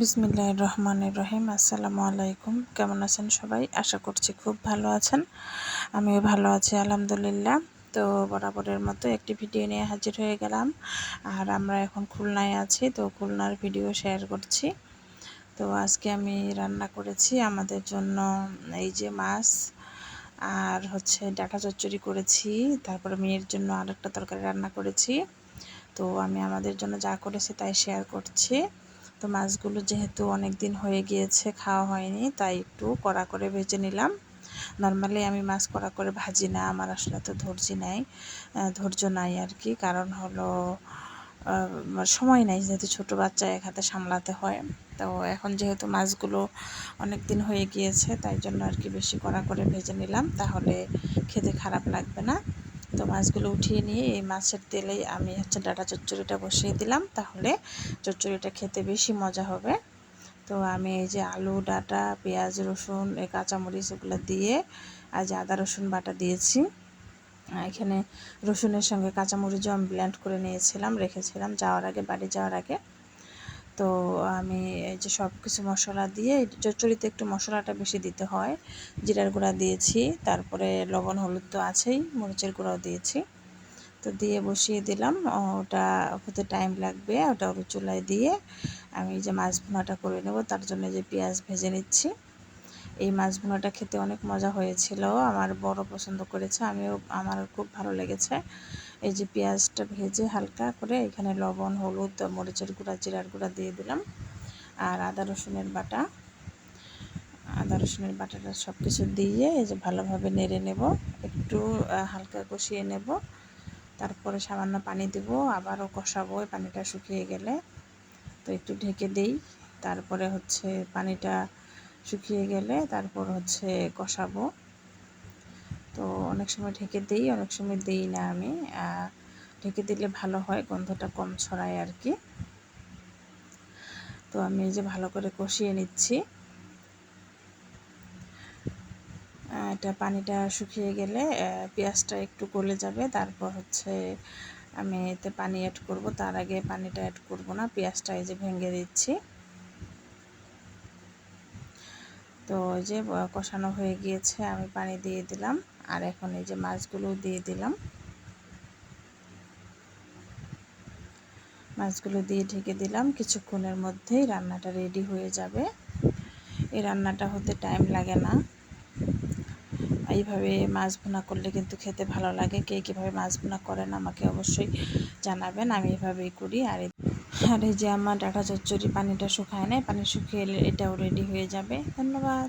বিসমিল্লাহ রহমানের রহিম। আসসালামু আলাইকুম কেমন আছেন সবাই? আশা করছি খুব ভালো আছেন। আমিও ভালো আছি, আলহামদুলিল্লাহ। তো বরাবরের মতো একটি ভিডিও নিয়ে হাজির হয়ে গেলাম। আর আমরা এখন খুলনায় আছি, তো খুলনার ভিডিও শেয়ার করছি। তো আজকে আমি রান্না করেছি আমাদের জন্য এই যে মাছ, আর হচ্ছে ডাটা চচ্চড়ি করেছি। তারপরে মেয়ের জন্য আরেকটা তরকারি রান্না করেছি। তো আমি আমাদের জন্য যা করেছি তাই শেয়ার করছি। তো মাছগুলো যেহেতু অনেক দিন হয়ে গিয়েছে, খাওয়া হয়নি, তাই একটু কড়া করে ভেজে নিলাম। নর্মালি আমি মাছ কড়া করে ভাজি না, আমার আসলে তো ধৈর্য নাই ধৈর্য নাই আর কি। কারণ হলো সময় নাই, যেহেতু ছোটো বাচ্চা, এক হাতে সামলাতে হয়। তো এখন যেহেতু মাছগুলো অনেক দিন হয়ে গিয়েছে, তাই জন্য আর কি বেশি কড়া করে ভেজে নিলাম। তাহলে খেতে খারাপ লাগবে না। তো মাছগুলো উঠিয়ে নিয়ে এই মাছের তেলেই আমি হচ্ছে ডাটা চচ্চড়িটা বসিয়ে দিলাম। তাহলে চচ্চড়িটা খেতে বেশি মজা হবে। তো আমি এই যে আলু, ডাটা, পেঁয়াজ, রসুন, এই কাঁচামরিচ এগুলো দিয়ে আজ আদা, রসুন বাটা দিয়েছি। এখানে রসুনের সঙ্গে কাঁচামরিচও আমি ব্ল্যান্ড করে নিয়েছিলাম, রেখেছিলাম। যাওয়ার আগে, বাড়ি যাওয়ার আগে তো আমি এই যে সব কিছু মশলা দিয়ে, চচ্চড়িতে একটু মশলাটা বেশি দিতে হয়। জিরার গুঁড়া দিয়েছি, তারপরে লবণ, হলুদ তো আছেই, মরিচের গুঁড়াও দিয়েছি। তো দিয়ে বসিয়ে দিলাম ওটা হতে টাইম লাগবে, ওটা ওর চুলায় দিয়ে আমি যে মাছ ভুনাটা করে নেব, তার জন্য যে পেঁয়াজ ভেজে নিচ্ছি। এই মাছ ভুনাটা খেতে অনেক মজা হয়েছিল, আমার বড় পছন্দ করেছে, আমিও, আমার খুব ভালো লেগেছে। এই যে পেঁয়াজটা ভেজে হালকা করে এখানে লবণ, হলুদ, মরিচের গুঁড়া, জিরার গুঁড়া দিয়ে দিলাম। আর আদা, রসুনের বাটা। আদা, রসুনের বাটাটা সব কিছু দিয়ে এই যে ভালোভাবে নেড়ে নেব। একটু হালকা কষিয়ে নেব। তারপরে সামান্য পানি দেব। আবারও কষাবো। পানিটা শুকিয়ে গেলে তো একটু ঢেকে দেই। তারপরে হচ্ছে পানিটা শুকিয়ে গেলে তারপর হচ্ছে কষাবো। তো অনেক সময় ঢেকে দিই, অনেক সময় দিই না আমি। ঢেকে দিলে ভালো হয়, গন্ধটা কম ছড়ায় আর কি। তো আমি এই যে ভালো করে কষিয়ে নিচ্ছি। এটা পানিটা শুকিয়ে গেলে পেঁয়াজটা একটু গলে যাবে। তারপর হচ্ছে আমি এতে পানি অ্যাড করব। তার আগে পানিটা অ্যাড করব না, পেঁয়াজটা এই যে ভেঙে দিচ্ছি। তো যে কষানো হয়ে গিয়েছে, আমি পানি দিয়ে দিলাম। আর এখন এই যে মাছগুলো দিয়ে দিলাম। মাছগুলো দিয়ে ঢেকে দিলাম, কিছুক্ষণের মধ্যেই রান্নাটা রেডি হয়ে যাবে। এই রান্নাটা হতে টাইম লাগে না। এইভাবে মাছ ভুনা করলে কিন্তু খেতে ভালো লাগে। কে কীভাবে মাছ ভুনা করেন আমাকে অবশ্যই জানাবেন, আমি এভাবেই করি। আর আর এই যে আমার ডাটা চচ্চড়ি পানিটা শুকায় নেয় পানি শুকিয়ে এটাও রেডি হয়ে যাবে। ধন্যবাদ।